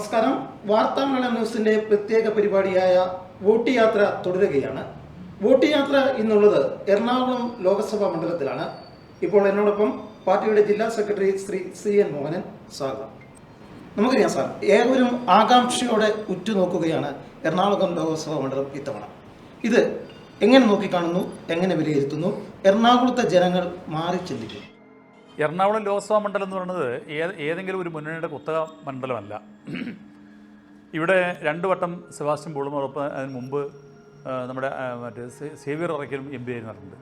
നമസ്കാരം. വാർത്താമേള ന്യൂസിന്റെ പ്രത്യേക പരിപാടിയായ വോട്ട് യാത്ര തുടരുകയാണ്. വോട്ട് യാത്ര ഇന്നുള്ളത് എറണാകുളം ലോക്സഭാ മണ്ഡലത്തിലാണ്. ഇപ്പോൾ എന്നോടൊപ്പം പാർട്ടിയുടെ ജില്ലാ secretary Shri C N Mohanan സ്വാഗതം. നമുക്കറിയാം സാർ ഏവരും ആകാംക്ഷയോടെ ഉറ്റുനോക്കുകയാണ് എറണാകുളം ലോക്സഭാ മണ്ഡലം ഇത്തവണ. ഇത് എങ്ങനെ നോക്കിക്കാണുന്നു എങ്ങനെ വിലയിരുത്തുന്നു എറണാകുളത്തെ ജനങ്ങൾ മാറി ചിന്തിക്കും എറണാകുളം ലോക്സഭാ മണ്ഡലം എന്ന് പറയുന്നത് ഏതെങ്കിലും ഒരു മുന്നണിയുടെ കുത്തക മണ്ഡലമല്ല. ഇവിടെ രണ്ട് വട്ടം സെബാസ്റ്റ്യൻ പോളുമോടൊപ്പം അതിന് മുമ്പ് നമ്മുടെ മറ്റേ സേവ്യർ ഇറക്കലും എം പി ആയിരുന്നിട്ടുണ്ട്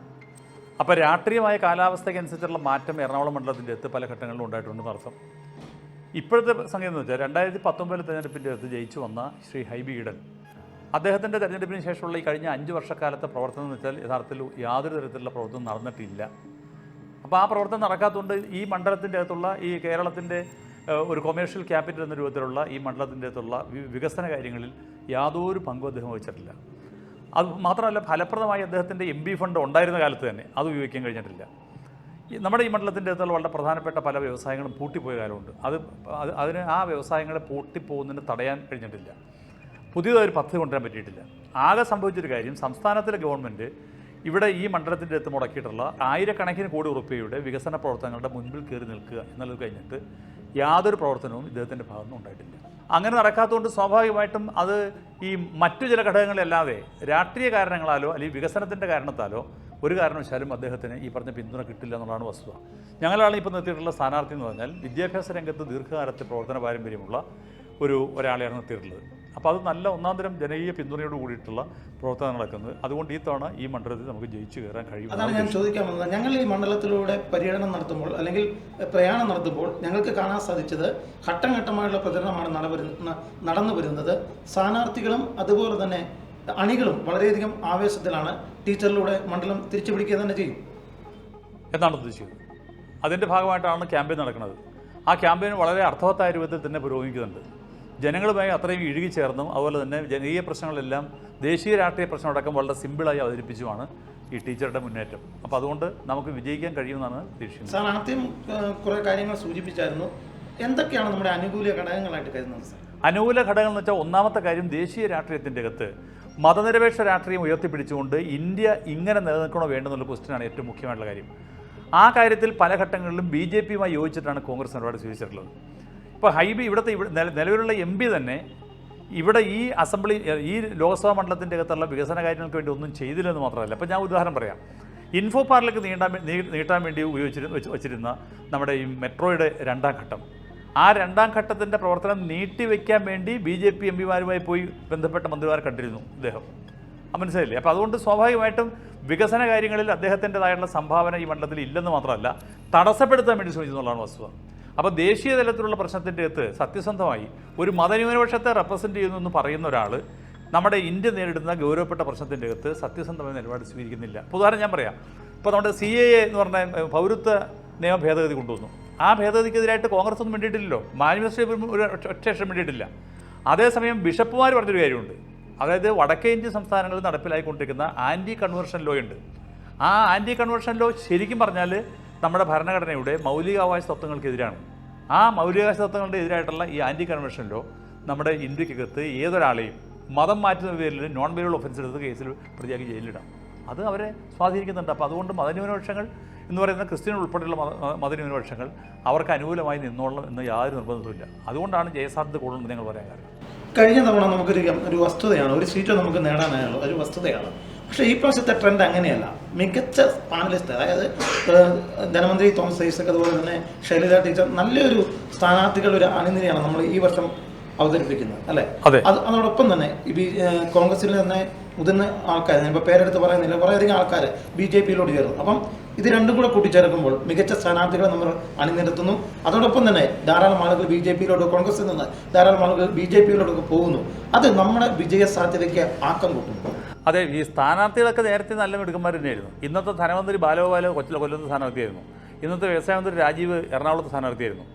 അപ്പോൾ രാഷ്ട്രീയമായ കാലാവസ്ഥയ്ക്കനുസരിച്ചുള്ള മാറ്റം എറണാകുളം മണ്ഡലത്തിന്റെ അടുത്ത് പല ഘട്ടങ്ങളിലും ഉണ്ടായിട്ടുണ്ടെന്ന് അർത്ഥം. ഇപ്പോഴത്തെ സംഗതി എന്ന് വെച്ചാൽ രണ്ടായിരത്തി പത്തൊമ്പതിലെ തെരഞ്ഞെടുപ്പിന്റെ അടുത്ത് ജയിച്ചു വന്ന ശ്രീ ഹൈബി ഈഡൻ. അദ്ദേഹത്തിന്റെ തെരഞ്ഞെടുപ്പിന് ശേഷമുള്ള ഈ കഴിഞ്ഞ അഞ്ച് വർഷക്കാലത്തെ പ്രവർത്തനം എന്ന് വെച്ചാൽ യഥാർത്ഥത്തിൽ യാതൊരു തരത്തിലുള്ള പ്രവർത്തനം നടന്നിട്ടില്ല. അപ്പോൾ ആ പ്രവർത്തനം നടക്കാത്തതുകൊണ്ട് ഈ മണ്ഡലത്തിന്റെ അകത്തുള്ള ഈ കേരളത്തിന്റെ ഒരു കൊമേഴ്ഷ്യൽ ക്യാപിറ്റൽ എന്ന രൂപത്തിലുള്ള ഈ മണ്ഡലത്തിന്റെ അകത്തുള്ള വികസന കാര്യങ്ങളിൽ യാതൊരു പങ്കും അദ്ദേഹം വഹിച്ചിട്ടില്ല. അത് മാത്രമല്ല ഫലപ്രദമായി അദ്ദേഹത്തിന്റെ എം പി ഫണ്ട് ഉണ്ടായിരുന്ന കാലത്ത് തന്നെ അത് ഉപയോഗിക്കാൻ കഴിഞ്ഞിട്ടില്ല. നമ്മുടെ ഈ മണ്ഡലത്തിന്റെ അകത്തുള്ള വളരെ പ്രധാനപ്പെട്ട പല വ്യവസായങ്ങളും പൂട്ടിപ്പോയ കാലമുണ്ട്. അത് അത് അതിന് ആ വ്യവസായങ്ങളെ പൂട്ടിപ്പോകുന്നതിന് തടയാൻ കഴിഞ്ഞിട്ടില്ല. പുതിയതൊരു പദ്ധതി കൊണ്ടുവരാൻ പറ്റിയിട്ടില്ല. ആകെ സംഭവിച്ചൊരു കാര്യം സംസ്ഥാനത്തിലെ ഗവൺമെന്റ് ഇവിടെ ഈ മണ്ഡലത്തിന്റെ അടുത്ത് മുടക്കിയിട്ടുള്ള ആയിരക്കണക്കിന് കോടി ഉറുപ്പികയുടെ വികസന പ്രവർത്തനങ്ങളുടെ മുൻപിൽ കയറി നിൽക്കുക എന്നുള്ളത് കഴിഞ്ഞിട്ട് യാതൊരു പ്രവർത്തനവും ഇദ്ദേഹത്തിന്റെ ഭാഗത്തുനിന്ന് ഉണ്ടായിട്ടില്ല. അങ്ങനെ നടക്കാത്തതുകൊണ്ട് സ്വാഭാവികമായിട്ടും അത് ഈ മറ്റു ചില ഘടകങ്ങളല്ലാതെ രാഷ്ട്രീയ കാരണങ്ങളാലോ അല്ലെങ്കിൽ വികസനത്തിന്റെ കാരണത്താലോ ഒരു കാരണവശാലും അദ്ദേഹത്തിന് ഈ പറഞ്ഞ പിന്തുണ കിട്ടില്ല എന്നുള്ളതാണ് വസ്തുത. ഞങ്ങളാണ് ഇപ്പോൾ നിർത്തിയിട്ടുള്ള സ്ഥാനാർത്ഥി എന്ന് പറഞ്ഞാൽ വിദ്യാഭ്യാസ രംഗത്ത് ദീർഘകാലത്തെ പ്രവർത്തന പാരമ്പര്യമുള്ള ഒരു ഒരാളെയാണ് നിർത്തിയിട്ടുള്ളത്. അപ്പോൾ അത് നല്ല ഒന്നാം തരം ജനകീയ പിന്തുണയോട് കൂടിയിട്ടുള്ള പ്രവർത്തനം നടക്കുന്നത് അതുകൊണ്ട് ഈ തവണ ഈ മണ്ഡലത്തിൽ നമുക്ക് ജയിച്ചു കയറാൻ കഴിയും. അതാണ് ഞാൻ ചോദിക്കാൻ വന്നത് ഞങ്ങൾ ഈ മണ്ഡലത്തിലൂടെ പര്യടനം നടത്തുമ്പോൾ അല്ലെങ്കിൽ പ്രയാണം നടത്തുമ്പോൾ ഞങ്ങൾക്ക് കാണാൻ സാധിച്ചത് ഘട്ടം ഘട്ടമായുള്ള പ്രചരണമാണ് നടന്നു വരുന്നത്. സ്ഥാനാർത്ഥികളും അതുപോലെ തന്നെ അണികളും വളരെയധികം ആവേശത്തിലാണ് ടീച്ചറിലൂടെ മണ്ഡലം തിരിച്ചു പിടിക്കുക തന്നെ ചെയ്യും. എന്നാണ് ഉദ്ദേശിച്ചത്. അതിന്റെ ഭാഗമായിട്ടാണ് ക്യാമ്പയിൻ നടക്കുന്നത്. ആ ക്യാമ്പയിൻ വളരെ അർത്ഥവത്തായ രൂപത്തിൽ തന്നെ പുരോഗമിക്കുന്നുണ്ട്. ജനങ്ങളുമായി അത്രയും ഇഴുകിച്ചേർന്നും അതുപോലെ തന്നെ ജനകീയ പ്രശ്നങ്ങളെല്ലാം ദേശീയ രാഷ്ട്രീയ പ്രശ്നമടക്കം വളരെ സിമ്പിളായി അവതരിപ്പിച്ചുമാണ് ഈ ടീച്ചറുടെ മുന്നേറ്റം. അപ്പോൾ അതുകൊണ്ട് നമുക്ക് വിജയിക്കാൻ കഴിയുമെന്നാണ് പ്രതീക്ഷിക്കുന്നത്. സാർ ആദ്യം കുറേ കാര്യങ്ങൾ സൂചിപ്പിച്ചായിരുന്നു. എന്തൊക്കെയാണ് നമ്മുടെ അനുകൂല ഘടകങ്ങളായിട്ട് കരുതുന്നത് സാർ? അനുകൂല ഘടകങ്ങൾ എന്ന് വെച്ചാൽ ഒന്നാമത്തെ കാര്യം ദേശീയ രാഷ്ട്രീയത്തിന്റെ അകത്ത് മതനിരപേക്ഷ രാഷ്ട്രീയം ഉയർത്തിപ്പിടിച്ചുകൊണ്ട് ഇന്ത്യ ഇങ്ങനെ നിലനിൽക്കണോ വേണ്ടെന്നുള്ള ക്വസ്റ്റ്യനാണ് ഏറ്റവും മുഖ്യമായിട്ടുള്ള കാര്യം. ആ കാര്യത്തിൽ പല ഘട്ടങ്ങളിലും ബി ജെ പിയുമായി യോജിച്ചിട്ടാണ് കോൺഗ്രസ് നിലപാട് സ്വീകരിച്ചിട്ടുള്ളത്. ഇപ്പോൾ ഹൈബി ഇവിടുത്തെ ഇവിടെ നില- നിലവിലുള്ള എം പി തന്നെ ഇവിടെ ഈ അസംബ്ലി ഈ ലോക്സഭാ മണ്ഡലത്തിന്റെ അകത്തുള്ള വികസന കാര്യങ്ങൾക്ക് വേണ്ടി ഒന്നും ചെയ്തില്ലെന്ന് മാത്രമല്ല. അപ്പോൾ ഞാൻ ഉദാഹരണം പറയാം. ഇൻഫോ പാർക്കിലേക്ക് നീണ്ടാൻ നീട്ടാൻ വേണ്ടി ഉപയോഗിച്ചിരുന്ന വെച്ചിരുന്ന നമ്മുടെ ഈ മെട്രോയുടെ രണ്ടാം ഘട്ടം. ആ രണ്ടാം ഘട്ടത്തിന്റെ പ്രവർത്തനം നീട്ടിവെക്കാൻ വേണ്ടി ബി ജെ പി എം പിമാരുമായി പോയി ബന്ധപ്പെട്ട മന്ത്രിമാർ കണ്ടിരുന്നു അദ്ദേഹം മനസ്സിലായില്ലേ? അപ്പോൾ അതുകൊണ്ട് സ്വാഭാവികമായിട്ടും വികസന കാര്യങ്ങളിൽ അദ്ദേഹത്തിന്റെതായിട്ടുള്ള സംഭാവന ഈ മണ്ഡലത്തിൽ ഇല്ലെന്ന് മാത്രമല്ല തടസ്സപ്പെടുത്താൻ വേണ്ടി ശ്രമിച്ചു എന്നുള്ളതാണ് വസ്തുത. അപ്പോൾ ദേശീയ തലത്തിലുള്ള പ്രശ്നത്തിന്റെ അകത്ത് സത്യസന്ധമായി ഒരു മതന്യൂനപക്ഷത്തെ റെപ്രസെന്റ് ചെയ്യുന്നു എന്ന് പറയുന്ന ഒരാൾ നമ്മുടെ ഇന്ത്യ നേരിടുന്ന ഗൗരവപ്പെട്ട പ്രശ്നത്തിന്റെ അകത്ത് സത്യസന്ധമായ നിലപാട് സ്വീകരിക്കുന്നില്ല. ഉദാഹരണം ഞാൻ പറയാം. ഇപ്പോൾ നമ്മുടെ സി എ എന്ന് പറഞ്ഞ പൗരത്വ നിയമ ഭേദഗതി കൊണ്ടുവന്നു. ആ ഭേദഗതിക്കെതിരായിട്ട് കോൺഗ്രസ് ഒന്നും വേണ്ടിയിട്ടില്ലല്ലോ മാനിഫെസ്റ്റോ ഒരു ഒറ്റ- ഒറ്റ വേണ്ടിയിട്ടില്ല അതേസമയം ബിഷപ്പുമാർ പറഞ്ഞൊരു കാര്യമുണ്ട്. അതായത് വടക്കേ ഇന്ത്യൻ സംസ്ഥാനങ്ങളിൽ നടപ്പിലായിക്കൊണ്ടിരിക്കുന്ന ആന്റി കൺവേർഷൻ ലോ ഉണ്ട്. ആ ആന്റി കൺവേർഷൻ ലോ ശരിക്കും പറഞ്ഞാൽ നമ്മുടെ ഭരണഘടനയുടെ മൗലികാവകാശ തത്വങ്ങൾക്കെതിരാണ്. ആ മൗലികാവകാശ തത്വങ്ങളുടെ എതിരായിട്ടുള്ള ഈ ആന്റി കൺവെൻഷനിലോ നമ്മുടെ ഇന്ത്യക്കകത്ത് ഏതൊരാളെയും മതം മാറ്റുന്ന പേരിൽ നോൺ വെയിലുള്ള ഒഫൻസ് എടുത്ത് കേസിൽ പ്രതിയാക്കി ജയിലിലിടാം. അത് അവരെ സ്വാധീനിക്കുന്നുണ്ട്. അപ്പോൾ അതുകൊണ്ട് മതന്യൂനപക്ഷങ്ങൾ എന്ന് പറയുന്ന ക്രിസ്ത്യൻ ഉൾപ്പെടെയുള്ള മത മത- മതന്യൂനപക്ഷങ്ങൾ അവർക്ക് അനുകൂലമായി നിന്നോളണം എന്ന് യാതൊരു നിർബന്ധവുമില്ല. അതുകൊണ്ടാണ് ജയസാധ്യത കൂടുതലെന്ന് ഞങ്ങൾ പറയാൻ കാരണം. കഴിഞ്ഞ തവണ നമുക്കൊരു ഒരു വസ്തുതയാണ് ഒരു സീറ്റ് നമുക്ക് നേടാനായുള്ള ഒരു വസ്തുതയാണ് പക്ഷേ ഈ പ്രാവശ്യത്തെ ട്രെൻഡ് അങ്ങനെയല്ല. മികച്ച പാനലിസ്റ്റ് അതായത് ധനമന്ത്രി തോമസ് ഐസക് അതുപോലെ തന്നെ ശൈലജ ടീച്ചർ നല്ലൊരു സ്ഥാനാർത്ഥികളുടെ ഒരു അണിനിരയാണ് നമ്മൾ ഈ വർഷം അവതരിപ്പിക്കുന്നത് അല്ലേ? അതെ. അത് അതോടൊപ്പം തന്നെ ഈ കോൺഗ്രസിൽ തന്നെ മുതിർന്ന ആൾക്കാർ ഞാനിപ്പോൾ പേരെടുത്ത് പറയുന്നില്ല കുറേയധികം ആൾക്കാർ ബി ജെ പിയിലോട് ചേർന്നു. അപ്പം ഇത് രണ്ടും കൂടെ കൂട്ടിച്ചേർക്കുമ്പോൾ മികച്ച സ്ഥാനാർത്ഥികളെ നമ്മൾ അണിനിരത്തുന്നു. അതോടൊപ്പം തന്നെ ധാരാളം ആളുകൾ ബി ജെ പിയിലോട്ട് കോൺഗ്രസിൽ നിന്ന് ധാരാളം ആളുകൾ ബി ജെ പിയിലോട്ടൊക്കെ പോകുന്നു. അത് നമ്മുടെ വിജയ സാധ്യതയ്ക്ക് ആക്കം കൂട്ടുന്നു. അതെ ഈ സ്ഥാനാർത്ഥികളൊക്കെ നേരത്തെ നല്ല മിടുക്കന്മാർ തന്നെയായിരുന്നു ഇന്നത്തെ ധനമന്ത്രി ബാലഗോപാല കൊച്ചിലെ കൊല്ലത്ത് സ്ഥാനാർത്ഥിയായിരുന്നു. ഇന്നത്തെ വ്യവസായ മന്ത്രി രാജീവ് എറണാകുളത്ത് സ്ഥാനാർത്ഥിയായിരുന്നു.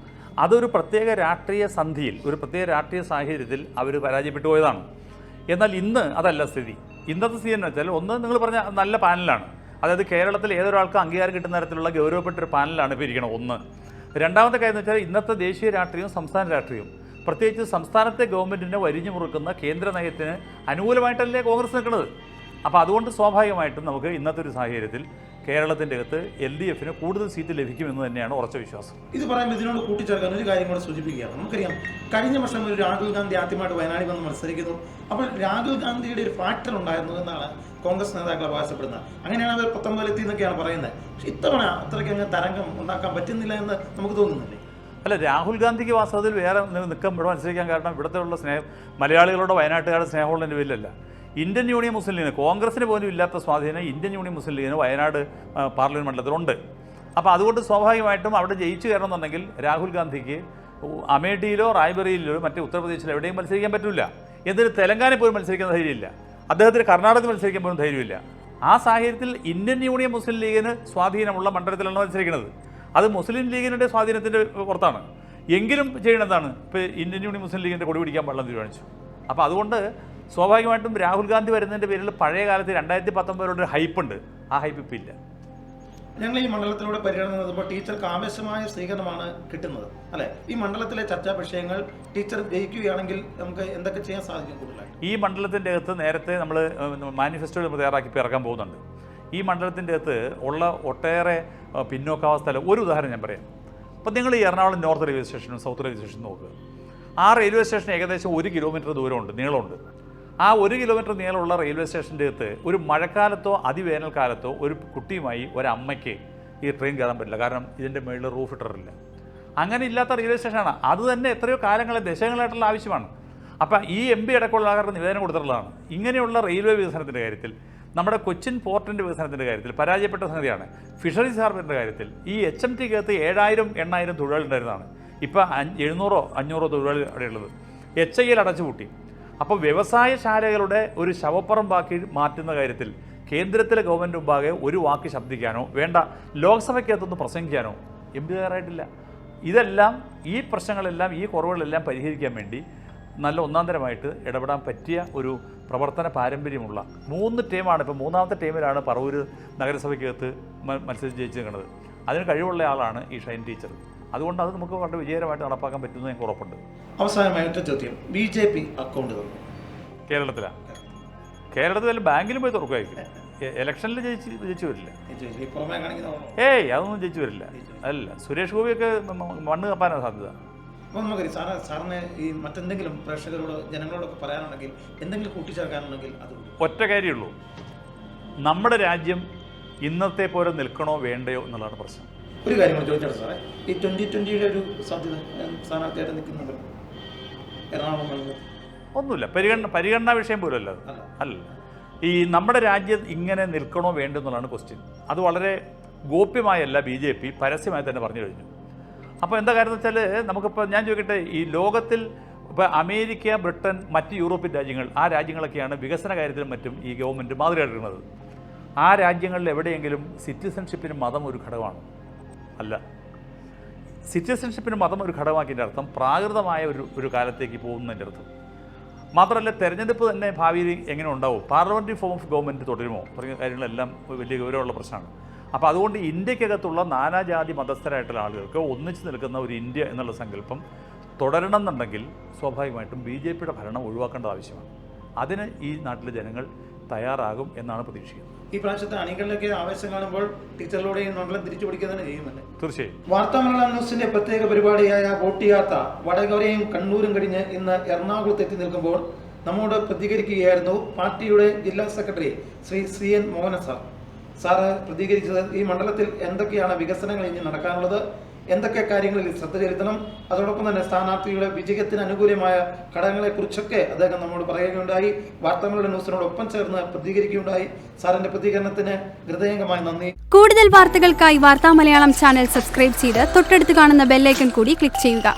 അതൊരു പ്രത്യേക രാഷ്ട്രീയ സന്ധിയിൽ ഒരു പ്രത്യേക രാഷ്ട്രീയ സാഹചര്യത്തിൽ അവർ പരാജയപ്പെട്ടു പോയതാണ്. എന്നാൽ ഇന്ന് അതല്ല സ്ഥിതി. ഇന്നത്തെ സ്ഥിതി എന്ന് വെച്ചാൽ ഒന്ന് നിങ്ങൾ പറഞ്ഞ നല്ല പാനലാണ്. അതായത് കേരളത്തിൽ ഏതൊരാൾക്കും അംഗീകാരം കിട്ടുന്ന തരത്തിലുള്ള ഗൗരവപ്പെട്ടൊരു പാനലാണ് ഇപ്പോൾ ഇരിക്കണം ഒന്ന്. രണ്ടാമത്തെ കാര്യം എന്ന് വെച്ചാൽ ഇന്നത്തെ ദേശീയ രാഷ്ട്രീയവും സംസ്ഥാന രാഷ്ട്രീയവും. പ്രത്യേകിച്ച് സംസ്ഥാനത്തെ ഗവൺമെന്റിനെ വരിഞ്ഞു മുറുക്കുന്ന കേന്ദ്ര നയത്തിന് അനുകൂലമായിട്ടല്ലേ കോൺഗ്രസ് നിൽക്കുന്നത്? അപ്പോൾ അതുകൊണ്ട് സ്വാഭാവികമായിട്ടും നമുക്ക് ഇന്നത്തെ ഒരു സാഹചര്യത്തിൽ കേരളത്തിന്റെ അകത്ത് എൽ ഡി എഫിന് കൂടുതൽ സീറ്റ് ലഭിക്കുമെന്ന് തന്നെയാണ് ഉറച്ച വിശ്വാസം. ഇത് പറയുമ്പോൾ ഇതിനോട് കൂട്ടിച്ചേർക്കാൻ ഒരു കാര്യം കൂടെ സൂചിപ്പിക്കുകയാണ്. നമുക്കറിയാം കഴിഞ്ഞ വർഷം ഒരു രാഹുൽ ഗാന്ധി ആദ്യമായിട്ട് വയനാട് വന്ന് മത്സരിക്കുന്നു. അപ്പോൾ രാഹുൽ ഗാന്ധിയുടെ ഒരു ഫാക്ടർ ഉണ്ടായിരുന്നു എന്നാണ് കോൺഗ്രസ് നേതാക്കൾ അവകാശപ്പെടുന്നത്. അങ്ങനെയാണ് അവർ പത്തൊമ്പതിലെത്തി എന്നൊക്കെയാണ് പറയുന്നത്. പക്ഷെ ഇത്തവണ അത്രയ്ക്ക് അങ്ങ് തരംഗം ഉണ്ടാക്കാൻ പറ്റുന്നില്ല എന്ന് നമുക്ക് തോന്നുന്നില്ലേ? അല്ല രാഹുൽ ഗാന്ധിക്ക് വാസ്തവത്തിൽ വേറെ നിൽക്കാൻ ഇവിടെ മത്സരിക്കാൻ കാരണം ഇവിടുത്തെ ഉള്ള സ്നേഹം മലയാളികളുടെ വയനാട്ടുകാരുടെ സ്നേഹമുള്ളതിന്റെ പേരിലല്ല. ഇന്ത്യൻ യൂണിയൻ മുസ്ലിം ലീഗിന് കോൺഗ്രസിന് പോലും ഇല്ലാത്ത സ്വാധീനം ഇന്ത്യൻ യൂണിയൻ മുസ്ലിം ലീഗിന് വയനാട് പാർലമെന്റ് മണ്ഡലത്തിലുണ്ട്. അപ്പോൾ അതുകൊണ്ട് സ്വാഭാവികമായിട്ടും അവിടെ ജയിച്ചു കയറണമെന്നുണ്ടെങ്കിൽ രാഹുൽ ഗാന്ധിക്ക് അമേഠിയിലോ റായ്ബറിയിലോ മറ്റേ ഉത്തർപ്രദേശിലോ എവിടെയും മത്സരിക്കാൻ പറ്റില്ല എന്നിട്ട് തെലങ്കാനയിൽ പോലും മത്സരിക്കുന്ന ധൈര്യമില്ല. അദ്ദേഹത്തിന് കർണാടകത്തിൽ മത്സരിക്കാൻ പോലും ധൈര്യമില്ല. ആ സാഹചര്യത്തിൽ ഇന്ത്യൻ യൂണിയൻ മുസ്ലിം ലീഗിന് സ്വാധീനമുള്ള മണ്ഡലത്തിലാണ് മത്സരിക്കുന്നത്. അത് മുസ്ലിം ലീഗിന്റെ സ്വാധീനത്തിന്റെ പുറത്താണ്. എങ്കിലും ചെയ്യണം എന്താണ് ഇപ്പോൾ ഇന്ത്യൻ യൂണിയൻ മുസ്ലിം ലീഗിന്റെ കൊടി പിടിക്കാൻ പാടില്ലെന്ന് തീരുമാനിച്ചു. അപ്പോൾ അതുകൊണ്ട് സ്വാഭാവികമായിട്ടും രാഹുൽ ഗാന്ധി വരുന്നതിന്റെ പേരിൽ പഴയ കാലത്ത് രണ്ടായിരത്തി പത്തൊമ്പതിലൊരു ഹൈപ്പുണ്ട് ആ ഹൈപ്പ് ഇപ്പം ഇല്ല. ഞങ്ങൾ ഈ മണ്ഡലത്തിലൂടെ പരിഗണന നടത്തുമ്പോൾ ടീച്ചർക്ക് ആവശ്യമായ സ്വീകരണമാണ് കിട്ടുന്നത് അല്ലേ? ഈ മണ്ഡലത്തിലെ ചർച്ചാ വിഷയങ്ങൾ ടീച്ചർ ജയിക്കുകയാണെങ്കിൽ നമുക്ക് എന്തൊക്കെ ചെയ്യാൻ സാധിക്കും കൂടുതലായിട്ട്? ഈ മണ്ഡലത്തിന്റെ അകത്ത് നേരത്തെ നമ്മൾ മാനിഫെസ്റ്റോ നമ്മൾ തയ്യാറാക്കി ഇറക്കാൻ പോകുന്നുണ്ട്. ഈ മണ്ഡലത്തിന്റെ അകത്ത് ഉള്ള ഒട്ടേറെ പിന്നോക്കാവസ്ഥയിൽ പിന്നോക്കാവസ്ഥ ഒരു ഉദാഹരണം ഞാൻ പറയാം. അപ്പം നിങ്ങൾ ഈ എറണാകുളം നോർത്ത് റെയിൽവേ സ്റ്റേഷനും സൗത്ത് റെയിൽവേ സ്റ്റേഷനും നോക്കുക. ആ റെയിൽവേ സ്റ്റേഷൻ ഏകദേശം ഒരു കിലോമീറ്റർ ദൂരമുണ്ട് നീളമുണ്ട്. ആ ഒരു കിലോമീറ്റർ നീളമുള്ള റെയിൽവേ സ്റ്റേഷന്റെ അകത്ത് ഒരു മഴക്കാലത്തോ അതിവേനൽക്കാലത്തോ ഒരു കുട്ടിയുമായി ഒരമ്മയ്ക്ക് ഈ ട്രെയിൻ കയറാൻ പറ്റില്ല. കാരണം ഇതിന്റെ മുകളിൽ റൂഫ് ഇട്ടറില്ല അങ്ങനെ ഇല്ലാത്ത റെയിൽവേ സ്റ്റേഷനാണ്. അത് തന്നെ എത്രയോ കാലങ്ങളെ ദശകങ്ങളായിട്ടുള്ള ആവശ്യമാണ്. അപ്പം ഈ എം പി അടക്കമുള്ള ആൾക്കാരുടെ നിവേദനം കൊടുത്തിട്ടുള്ളതാണ്. ഇങ്ങനെയുള്ള റെയിൽവേ വികസനത്തിന്റെ കാര്യത്തിൽ നമ്മുടെ കൊച്ചിൻ പോർട്ടിന്റെ വികസനത്തിന്റെ കാര്യത്തിൽ പരാജയപ്പെട്ട സംഗതിയാണ്. ഫിഷറീസ് ഹാർബറിന്റെ കാര്യത്തിൽ ഈ എച്ച് എം ടിക്കകത്ത് ഏഴായിരം എണ്ണായിരം തൊഴിലാളിണ്ടായിരുന്നതാണ് ഇപ്പോൾ എഴുന്നൂറോ അഞ്ഞൂറോ തൊഴിലാളി അവിടെയുള്ളത്. എച്ച് ഐയിൽ അടച്ചുപൂട്ടി. അപ്പോൾ വ്യവസായശാലകളുടെ ഒരു ശവപ്പുറമ്പാക്കി മാറ്റുന്ന കാര്യത്തിൽ കേന്ദ്രത്തിലെ ഗവൺമെന്റ് മുമ്പാകെ ഒരു വാക്ക് ശബ്ദിക്കാനോ വേണ്ട ലോക്സഭയ്ക്കകത്തൊന്ന് പ്രസംഗിക്കാനോ എം പി തയ്യാറായിട്ടില്ല. ഇതെല്ലാം ഈ പ്രശ്നങ്ങളെല്ലാം ഈ കുറവുകളെല്ലാം പരിഹരിക്കാൻ വേണ്ടി നല്ല ഒന്നാന്തരമായിട്ട് ഇടപെടാൻ പറ്റിയ ഒരു പ്രവർത്തന പാരമ്പര്യമുള്ള മൂന്ന് ടീമാണ് ഇപ്പോൾ മൂന്നാമത്തെ ടീമിലാണ് പറവൂർ നഗരസഭയ്ക്കകത്ത് മത്സരം മത്സരിച്ച് ജയിച്ചു നിൽക്കുന്നത്. അതിന് കഴിവുള്ള ആളാണ് ഈ ഷൈൻ ടീച്ചർ. അതുകൊണ്ട് അത് നമുക്ക് വളരെ വിജയകരമായിട്ട് നടപ്പാക്കാൻ പറ്റുമെന്ന് എനിക്ക് ഉറപ്പുണ്ട്. അവസാനമായിട്ട് ചോദ്യം. ബി ജെ പി അക്കൗണ്ട് കേരളത്തിലാണ് കേരളത്തിൽ ബാങ്കിലും പോയി തുറക്കുമായിരിക്കും. ഇലക്ഷനിൽ ജയിച്ച് ജയിച്ചു വരില്ല. ഏയ് അതൊന്നും ജയിച്ചു വരില്ല. അല്ല സുരേഷ് ഗോപിയൊക്കെ മണ്ണ് കപ്പാനാണ് സാധ്യത. അപ്പോൾ നമുക്കറിയാം സാറ് സാറിന് ഈ മറ്റെന്തെങ്കിലും പ്രേക്ഷകരോട് ജനങ്ങളോടൊക്കെ പറയാനുണ്ടെങ്കിൽ എന്തെങ്കിലും കൂട്ടിച്ചേർക്കാനുണ്ടെങ്കിൽ അത് ഒറ്റ കാര്യമുള്ളൂ. നമ്മുടെ രാജ്യം ഇന്നത്തെ പോലെ നിൽക്കണോ വേണ്ടയോ എന്നുള്ളതാണ് പ്രശ്നം. ഒരു കാര്യം കൂടി ചോദിച്ചോട്ടെ സാറേ? ഈ ട്വന്റി ട്വന്റിയുടെ ഒരു സാധ്യത സ്ഥാനാർത്ഥിയായിട്ട് നിൽക്കുന്നുണ്ടല്ലോ എറണാകുളം. ഒന്നുമില്ല. പരിഗണന പരിഗണനാ വിഷയം പോലും അല്ല. അല്ല. അല്ല. ഈ നമ്മുടെ രാജ്യം ഇങ്ങനെ നിൽക്കണോ വേണ്ടോ എന്നുള്ളതാണ് ക്വസ്റ്റ്യൻ അത് വളരെ ഗോപ്യമായല്ല ബി ജെ പി പരസ്യമായി തന്നെ പറഞ്ഞു കഴിഞ്ഞു. അപ്പോൾ എന്താ കാര്യം എന്ന് വെച്ചാൽ നമുക്കിപ്പോൾ ഞാൻ ചോദിക്കട്ടെ ഈ ലോകത്തിൽ ഇപ്പോൾ അമേരിക്ക ബ്രിട്ടൻ മറ്റ് യൂറോപ്യൻ രാജ്യങ്ങൾ ആ രാജ്യങ്ങളൊക്കെയാണ് വികസന കാര്യത്തിലും മറ്റും ഈ ഗവൺമെന്റ് മാതൃകയാക്കുന്നത് ആ രാജ്യങ്ങളിൽ എവിടെയെങ്കിലും സിറ്റിസൺഷിപ്പിന് മതം ഒരു ഘടകമാണ്. അല്ല. സിറ്റിസൺഷിപ്പിന് മതം ഒരു ഘടകമാക്കിയതിന്റെ അർത്ഥം പ്രാകൃതമായ ഒരു ഒരു കാലത്തേക്ക് പോകുന്നതിന്റെ അർത്ഥം. മാത്രമല്ല തെരഞ്ഞെടുപ്പ് തന്നെ ഭാവിയിൽ എങ്ങനെ ഉണ്ടാവും? പാർലമെന്ററി ഫോം ഓഫ് ഗവൺമെന്റ് തുടരുമോ? തുടങ്ങിയ കാര്യങ്ങളെല്ലാം വലിയ ഗൗരവമുള്ള പ്രശ്നമാണ്. അപ്പോൾ അതുകൊണ്ട് ഇന്ത്യക്കകത്തുള്ള നാനാജാതി മതസ്ഥരായിട്ടുള്ള ആളുകൾക്ക് ഒന്നിച്ച് നിൽക്കുന്ന ഒരു ഇന്ത്യ എന്നുള്ള സങ്കല്പം തുടരണം എന്നുണ്ടെങ്കിൽ സ്വാഭാവികമായിട്ടും ബി ജെ പിയുടെ ഭരണം ഒഴിവാക്കേണ്ട ആവശ്യമാണ്. അതിന് ഈ നാട്ടിലെ ജനങ്ങൾ തയ്യാറാകും എന്നാണ് പ്രതീക്ഷിക്കുന്നത്. ഈ പ്രാവശ്യത്തെ അണികളിലൊക്കെ ആവേശം കാണുമ്പോൾ ടീച്ചറിലൂടെ ഈ മണ്ഡലം തിരിച്ചു പിടിക്കുക തന്നെ ചെയ്യുമല്ലേ തീർച്ചയായും. വാർത്താ മലയാളം ന്യൂസിന്റെ പ്രത്യേക പരിപാടിയായ വോട്ട് യാത്ര വടകരയും കണ്ണൂരും കഴിഞ്ഞ് ഇന്ന് എറണാകുളത്ത് എത്തി നിൽക്കുമ്പോൾ നമ്മോട് പ്രതികരിക്കുകയായിരുന്നു പാർട്ടിയുടെ ജില്ലാ secretary Shri C N Mohana sir. Sir പ്രതികരിച്ചത് ഈ മണ്ഡലത്തിൽ എന്തൊക്കെയാണ് വികസനങ്ങൾ ഇനി നടക്കാനുള്ളത്? എന്തൊക്കെ കാര്യങ്ങളിൽ ശ്രദ്ധ ചെലുത്തണം? അതോടൊപ്പം തന്നെ സ്ഥാനാർത്ഥിയുടെ വിജയത്തിന് അനുകൂലമായ ഘടകങ്ങളെക്കുറിച്ചൊക്കെ അദ്ദേഹം നമ്മോട് പറയുകയുണ്ടായി. വാർത്തകളുടെ ന്യൂസിനോടൊപ്പം ചേർന്ന് പ്രതികരിക്കുകയുണ്ടായി. സാറിന്റെ പ്രതികരണത്തിന് ഹൃദയംഗമായി നന്ദി. കൂടുതൽ വാർത്തകൾക്കായി വാർത്താ മലയാളം ചാനൽ സബ്സ്ക്രൈബ് ചെയ്ത് തൊട്ടടുത്ത് കാണുന്ന ബെല്ലൈക്കൺ കൂടി ക്ലിക്ക് ചെയ്യുക.